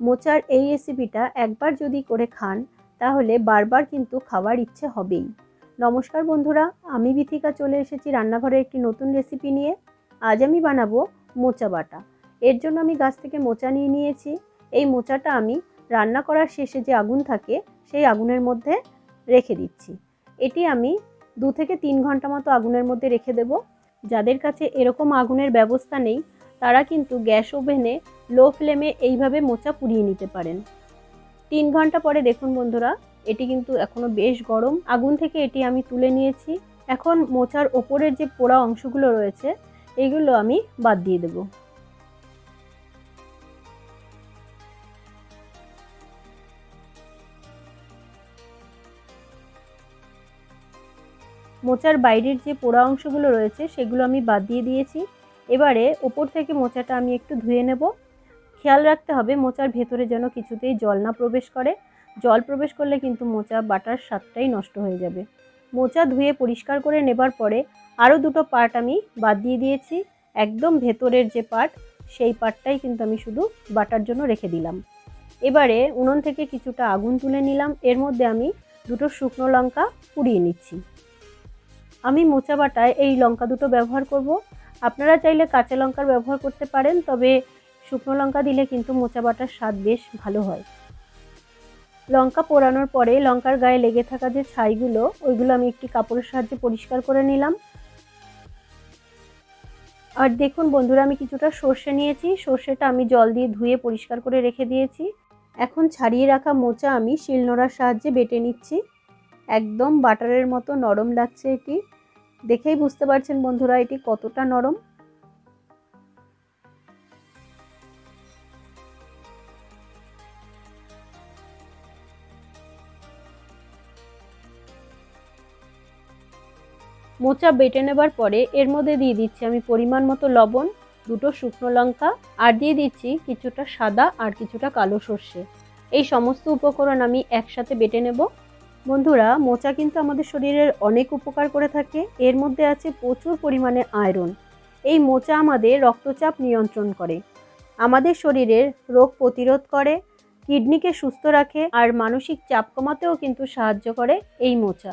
মোচার এই রেসিপিটা একবার যদি করে খান, তাহলে বারবার কিন্তু খাওয়ার ইচ্ছে হবেই। নমস্কার বন্ধুরা, আমি বিথিকা চলে এসেছি রান্নাঘরে একটি নতুন রেসিপি নিয়ে। আজ আমি বানাবো মোচা বাটা। এর জন্য আমি গাছ থেকে মোচা নিয়ে নিয়েছি। এই মোচাটা আমি রান্না করার শেষে যে আগুন থাকে, সেই আগুনের মধ্যে রেখে দিচ্ছি। এটি আমি দু থেকে তিন ঘণ্টা মতো আগুনের মধ্যে রেখে দেব। যাদের কাছে এরকম আগুনের ব্যবস্থা নেই, তারা কিন্তু গ্যাস ওভেনে লো ফ্লেমে এইভাবে মোচা পুড়িয়ে নিতে পারেন। তিন ঘণ্টা পরে দেখুন বন্ধুরা, এটি কিন্তু এখনও বেশ গরম। আগুন থেকে এটি আমি তুলে নিয়েছি। এখন মোচার ওপরের যে পোড়া অংশগুলো রয়েছে, এগুলো আমি বাদ দিয়ে দেব। মোচার বাইরের যে পোড়া অংশগুলো রয়েছে, সেগুলো আমি বাদ দিয়ে দিয়েছি। এবারে ওপর থেকে মোচাটা আমি একটু ধুয়ে নেব। খেয়াল রাখতে হবে মোচার ভেতরে যেন কিছুতেই জল না প্রবেশ করে। জল প্রবেশ করলে কিন্তু মোচা বাটার স্বাদটাই নষ্ট হয়ে যাবে। মোচা ধুয়ে পরিষ্কার করে নেবার পরে আরও দুটো পার্ট আমি বাদ দিয়ে দিয়েছি। একদম ভেতরের যে পার্ট, সেই পার্টটাই কিন্তু আমি শুধু বাটার জন্য রেখে দিলাম। এবারে উনুন থেকে কিছুটা আগুন তুলে নিলাম। এর মধ্যে আমি দুটো শুকনো লঙ্কা পুড়িয়ে নিচ্ছি। আমি মোচা বাটায় এই লঙ্কা দুটো ব্যবহার করব। আপনারা চাইলে কাঁচা লঙ্কার ব্যবহার করতে পারেন, তবে শুকনো লঙ্কা দিলে কিন্তু মোচা বাটার স্বাদ বেশ ভালো হয়। লঙ্কা পোড়ানোর পরে লঙ্কার গায়ে লেগে থাকা যে ছাইগুলো, ওইগুলো আমি একটি কাপড়ের সাহায্যে পরিষ্কার করে নিলাম। আর দেখুন বন্ধুরা, আমি কিছুটা সর্ষে নিয়েছি। সর্ষেটা আমি জল দিয়ে ধুয়ে পরিষ্কার করে রেখে দিয়েছি। এখন ছাড়িয়ে রাখা মোচা আমি শিলনোড়ার সাহায্যে বেটে নিচ্ছি। একদম বাটারের মতো নরম লাগছে এটি। দেখেই বুঝতে পারছেন বন্ধুরা, এটি কতটা নরম। মোচা বেটে নেবার পরে এর মধ্যে দিয়ে দিচ্ছি আমি পরিমাণ মতো লবণ, দুটো শুকনো লঙ্কা, আর দিয়ে দিচ্ছি কিছুটা সাদা আর কিছুটা কালো সর্ষে। এই সমস্ত উপকরণ আমি একসাথে বেটে নেব। বন্ধুরা, মোচা কিন্তু আমাদের শরীরের অনেক উপকার করে থাকে। এর মধ্যে আছে প্রচুর পরিমাণে আয়রন। এই মোচা আমাদের রক্তচাপ নিয়ন্ত্রণ করে। আমাদের শরীরের রোগ প্রতিরোধ করে, কিডনিকে সুস্থ রাখে, আর মানসিক চাপ কমাতেও কিন্তু সাহায্য করে এই মোচা।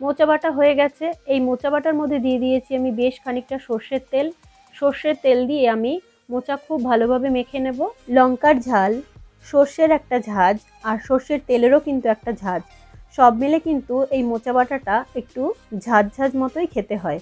মোচা বাটা হয়ে গেছে। এই মোচা বাটার মধ্যে দিয়ে দিয়েছি আমি বেশ খানিকটা সর্ষের তেল। সর্ষের তেল দিয়ে আমি মোচা খুব ভালোভাবে মেখে নেব। লঙ্কার ঝাল, সর্ষের একটা ঝাঁজ আর সর্ষের তেলেরও কিন্তু একটা ঝাঁজ। সব মিলে কিন্তু এই মোচা বাটাটা একটু ঝাঁঝ ঝাঁঝ মতোই খেতে হয়।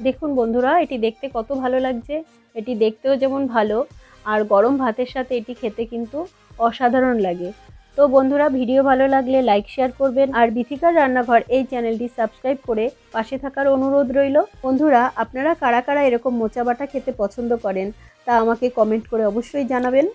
দেখুন বন্ধুরা, এটি দেখতে কত ভালো লাগছে। এটি দেখতেও যেমন ভালো, আর গরম ভাতের সাথে এটি খেতে কিন্তু অসাধারণ লাগে। তো বন্ধুরা, ভিডিও ভালো লাগলে লাইক শেয়ার করবেন। আর বিথিকার রান্নাঘর এই চ্যানেলটি সাবস্ক্রাইব করে পাশে থাকার অনুরোধ রইল। বন্ধুরা, আপনারা কারা কারা এরকম মোচা বাটা খেতে পছন্দ করেন তা আমাকে কমেন্ট করে অবশ্যই জানাবেন।